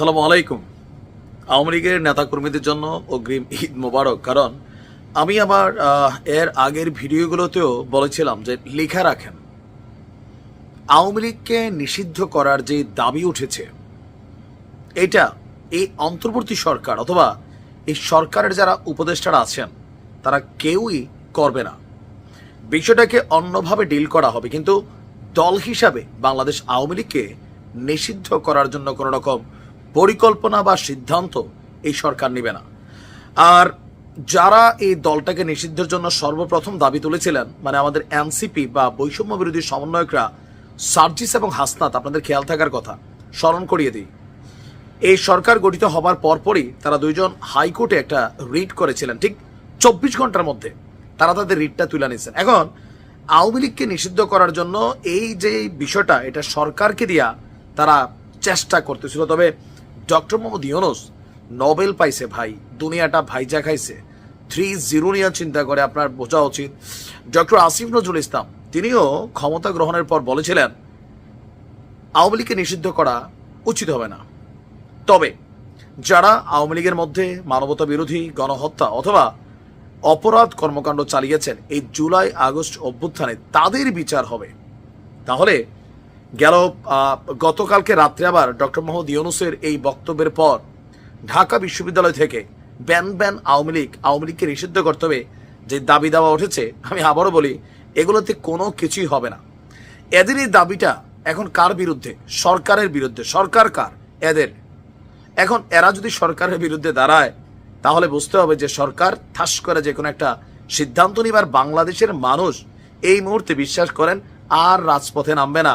আসসালামু আলাইকুম। আওয়ামী লীগের নেতাকর্মীদের জন্য অগ্রিম ঈদ মোবারক, কারণ আমি আমার এর আগের ভিডিওগুলোতেও বলেছিলাম যে লেখা রাখেন, আওয়ামী লীগকে নিষিদ্ধ করার যে দাবি উঠেছে, এটা এই অন্তর্বর্তী সরকার অথবা এই সরকারের যারা উপদেষ্টারা আছেন, তারা কেউই করবে না। বিষয়টাকে অন্যভাবে ডিল করা হবে, কিন্তু দল হিসাবে বাংলাদেশ আওয়ামী লীগকে নিষিদ্ধ করার জন্য কোনো রকম পরিকল্পনা বা সিদ্ধান্ত এই সরকার নেবে না। আর যারা এই দলটাকে নিষিদ্ধের জন্য সর্বপ্রথম দাবি তুলেছিলেন মানে আমাদের এনসিপি বা বৈষম্য বিরোধী সমন্বয়করা সার্জিস এবং হাসনাত, আপনাদের খেয়াল থাকার কথা, স্মরণ করিয়ে দিই। এই সরকার গঠিত হবার পরপরই তারা দুইজন হাইকোর্টে একটা রিট করেছিলেন, ঠিক চব্বিশ ঘণ্টার মধ্যে। তারা তাদের রিটটা তুলে নিয়েছেন। এখন আওয়ামী লীগকে নিষিদ্ধ করার জন্য এই যে বিষয়টা, এটা সরকারকে দিয়া তারা চেষ্টা করতেছিল। তবে ডক্টর মোহাম্মদ ইউনুস নোবেল পাইছে ভাই, দুনিয়াটা ভাইজা খাইছে। থ্রি জিরো নিয়ে চিন্তা করে আপনার বোঝা উচিত। ডক্টর আসিফ নজরুল ইসলাম, তিনিও ক্ষমতা গ্রহণের পর বলেছিলেন, আওয়ামী লীগকে নিষিদ্ধ করা উচিত হবে না। তবে যারা আওয়ামী লীগের মধ্যে মানবতা বিরোধী গণহত্যা অথবা অপরাধ কর্মকাণ্ড চালিয়েছেন, এই জুলাই আগস্ট অভ্যুত্থানে তাদের বিচার হবে। তাহলে গেল গতকালকে রাত্রে আবার ডক্টর মোহাম্মদ ইউনুসের এই বক্তব্যের পর ঢাকা বিশ্ববিদ্যালয় থেকে ব্যান ব্যান আওয়ামী লীগ, আওয়ামী লীগকে নিষিদ্ধ করতে হবে যে দাবি দেওয়া উঠেছে, আমি আবারও বলি, এগুলোতে কোনো কিছুই হবে না। এদের এই দাবিটা এখন কার বিরুদ্ধে? সরকারের বিরুদ্ধে। সরকার কার? এদের। এখন এরা যদি সরকারের বিরুদ্ধে দাঁড়ায়, তাহলে বুঝতে হবে যে সরকার ঠাস করে যে কোনো একটা সিদ্ধান্ত নিবার বাংলাদেশের মানুষ এই মুহূর্তে বিশ্বাস করেন, আর রাজপথে নামবে না।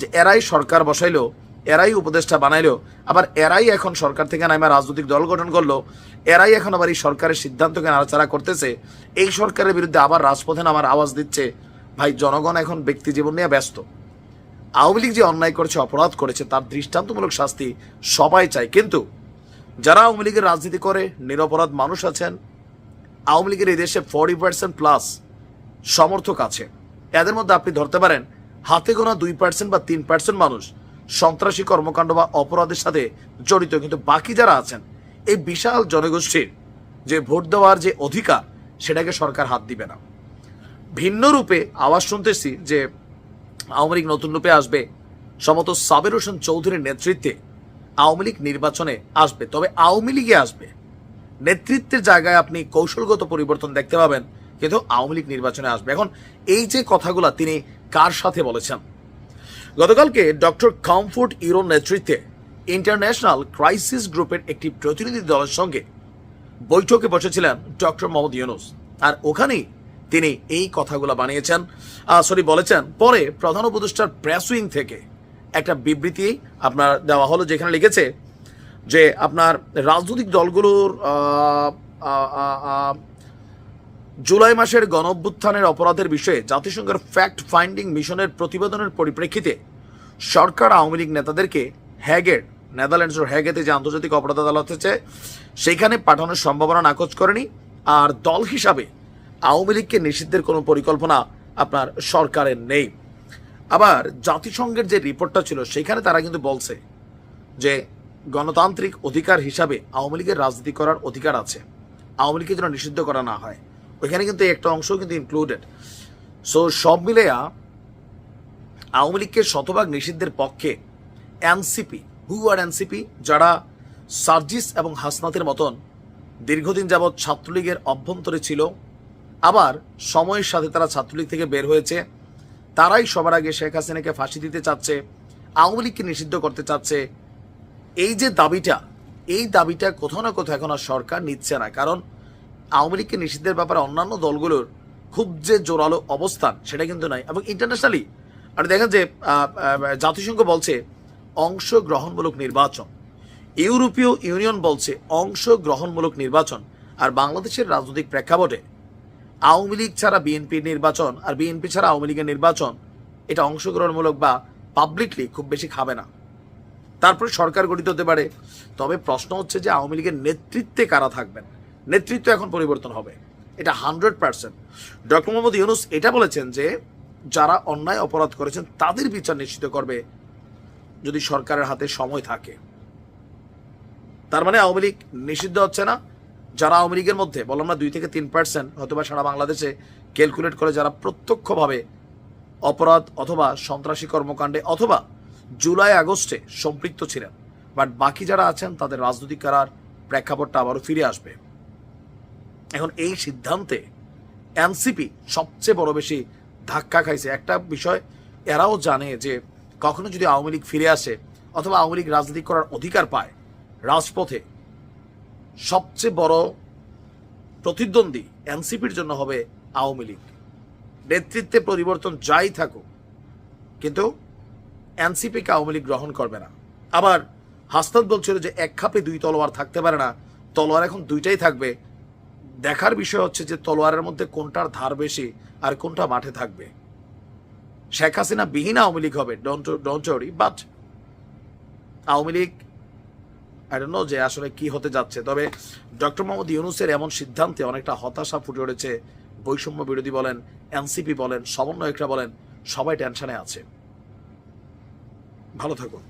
যে এরাই সরকার বসাইলো, এরাই উপদেষ্টা বানাইলো, আবার এরাই এখন সরকার থেকে নামে রাজনৈতিক দল গঠন করল, এরাই এখন আবার এই সরকারের সিদ্ধান্তকে নাড়াচাড়া করতেছে, এই সরকারের বিরুদ্ধে আবার রাজপথে নামার আওয়াজ দিচ্ছে। ভাই, জনগণ এখন ব্যক্তি জীবন নিয়ে ব্যস্ত। আওয়ামী লীগ যে অন্যায় করেছে, অপরাধ করেছে, তার দৃষ্টান্তমূলক শাস্তি সবাই চায়। কিন্তু যারা আওয়ামী লীগের রাজনীতি করে, নিরপরাধ মানুষ আছেন, আওয়ামী লীগের এই দেশে ফর্টি পার্সেন্ট প্লাস সমর্থক আছে। এদের মধ্যে আপনি ধরতে পারেন হাতে গোনা দুই পার্সেন্ট বা তিন পার্সেন্ট মানুষ সন্ত্রাসী কর্মকাণ্ড বা অপরাধের সাথে জড়িত। কিন্তু বাকি যারা আছেন, এই বিশাল জনগোষ্ঠীর যে ভোট দেওয়ার যে অধিকার, সেটাকে সরকার হাত দিবে না। ভিন্ন রূপে আওয়াজ শুনতেছি যে আওয়ামী লীগ নতুন রূপে আসবে। সমত সাবের হোসেন চৌধুরীর নেতৃত্বে আওয়ামী লীগ নির্বাচনে আসবে। তবে আওয়ামী লীগে আসবে। নেতৃত্বের জায়গায় আপনি কৌশলগত পরিবর্তন দেখতে পাবেন, কিন্তু আওয়ামী লীগ নির্বাচনে আসবে। এখন এই যে কথাগুলা তিনি কার সাথে বলেছেন? গতকালকে ডক্টর কমফোর্ট ইউরোর নেতৃত্বে ইন্টারন্যাশনাল ক্রাইসিস গ্রুপের একটি প্রতিনিধি দলের সঙ্গে বৈঠকে বসেছিলেন ডক্টর মোহাম্মদ ইউনুস। আর ওখানেই তিনি এই কথাগুলো বানিয়েছেন। সরি, বলেছেন, পরে প্রধান উপদেষ্টার প্রেস উইং থেকে একটা বিবৃতি আপনার দেওয়া হলো যেখানে লিখেছে যে আপনার রাজনৈতিক দলগুলোর জুলাই মাসের গণ অভ্যুত্থানের অপরাধের বিষয়ে জাতিসংঘের ফ্যাক্ট ফাইন্ডিং মিশনের প্রতিবেদনের পরিপ্রেক্ষিতে সরকার আওয়ামী লীগ নেতাদেরকে হ্যাগের, নেদারল্যান্ডসের হ্যাগেতে যে আন্তর্জাতিক অপরাধ আদালত আছে সেইখানে পাঠানোর সম্ভাবনা নাকচ করেনি। আর দল হিসাবে আওয়ামী লীগকে নিষিদ্ধের কোনো পরিকল্পনা আপনার সরকারের নেই। আবার জাতিসংঘের যে রিপোর্টটা ছিল, সেখানে তারা কিন্তু বলছে যে গণতান্ত্রিক অধিকার হিসাবে আওয়ামী লীগের রাজনীতি করার অধিকার আছে। আওয়ামী লীগকে যেন নিষিদ্ধ করা না হয়। ওইখানে কিন্তু একটা অংশ কিন্তু ইনক্লুডেড সো সব মিলেয়া আওয়ামী লীগকে শতভাগ নিষিদ্ধের পক্ষে এনসিপি হু আর এনসিপি যারা সার্জিস এবং হাসনাতের মতন দীর্ঘদিন যাবৎ ছাত্রলীগের অভ্যন্তরে ছিল, আবার সময়ের সাথে তারা ছাত্রলীগ থেকে বের হয়েছে, তারাই সবার আগে শেখ হাসিনাকে ফাঁসি দিতে চাচ্ছে, আওয়ামী লীগকে নিষিদ্ধ করতে চাচ্ছে। এই যে দাবিটা, এই দাবিটা কোথাও না কোথাও এখন আর সরকার নিচ্ছে না। কারণ আওয়ামী লীগকে নিষিদ্ধের ব্যাপারে অন্যান্য দলগুলোর খুব যে জোরালো অবস্থান, সেটা কিন্তু নাই এবং ইন্টারন্যাশনালি আপনি দেখেন যে জাতিসংঘ বলছে অংশগ্রহণমূলক নির্বাচন। ইউরোপীয় ইউনিয়ন বলছে অংশগ্রহণমূলক নির্বাচন। আর বাংলাদেশের রাজনৈতিক প্রেক্ষাপটে আওয়ামী লীগ ছাড়া বিএনপির নির্বাচন আর বিএনপি ছাড়া আওয়ামী লীগের নির্বাচন, এটা অংশগ্রহণমূলক বা পাবলিকলি খুব বেশি খাবে না। তারপরে সরকার গঠিত হতে পারে। তবে প্রশ্ন হচ্ছে যে আওয়ামী লীগের নেতৃত্বে কারা থাকবেন? নেতৃত্ব এখন পরিবর্তন হবে। এটা hundred percent. Doctor Muhammad Yunus এটা বলেছেন যে, যারা অন্যায় অপরাধ করেছেন, তাদের বিচার নিশ্চিত করবে যদি সরকারের হাতে সময় থাকে। তার মানে আওয়ামী লীগ নিষিদ্ধ হচ্ছে না। যারা আওয়ামী লীগের মধ্যে, বললাম না দুই থেকে তিন পার্সেন্ট, হয়তোবা সারা বাংলাদেশে ক্যালকুলেট করে যারা প্রত্যক্ষভাবে অপরাধ অথবা সন্ত্রাসী কর্মকাণ্ডে অথবা জুলাই আগস্টে সম্পৃক্ত ছিলেন, বাট বাকি যারা আছেন, তাদের রাজনৈতিক কারার প্রেক্ষাপটটা আবারও ফিরে আসবে। এখন এই সিদ্ধান্তে এনসিপি সবচেয়ে বড় বেশি ধাক্কা খাইছে। একটা বিষয়, এরাও জানে যে কখনো যদি আওয়ামী লীগ ফিরে আসে অথবা আওয়ামী লীগ রাজনীতি করার অধিকার পায়, রাজপথে সবচেয়ে বড় প্রতিদ্বন্দ্বী এনসিপির জন্য হবে আওয়ামী লীগ। নেতৃত্বে পরিবর্তন যাই থাকুক, কিন্তু এনসিপিকে আওয়ামী লীগ গ্রহণ করবে না। আবার হাসনাত বলছিল যে এক খাপে দুই তলোয়ার থাকতে পারে না, তলোয়ার এখন দুইটাই থাকবে দেখার বিষয় হচ্ছে যে তলোয়ারের মধ্যে কোনটার ধার বেশি আর কোনটা মাঠে থাকবে। শেখ হাসিনা বিহীন আওয়ামী লীগ হবে don't but Awami League I know যে আসলে কি হতে যাচ্ছে। তবে ডক্টর মোহাম্মদ ইউনুসের এমন সিদ্ধান্তে অনেকটা হতাশা ফুটে উঠেছে। বৈষম্য বিরোধী বলেন, এনসিপি বলেন, সমন্বয়করা বলেন, সবাই টেনশনে আছে। ভালো থাকুন।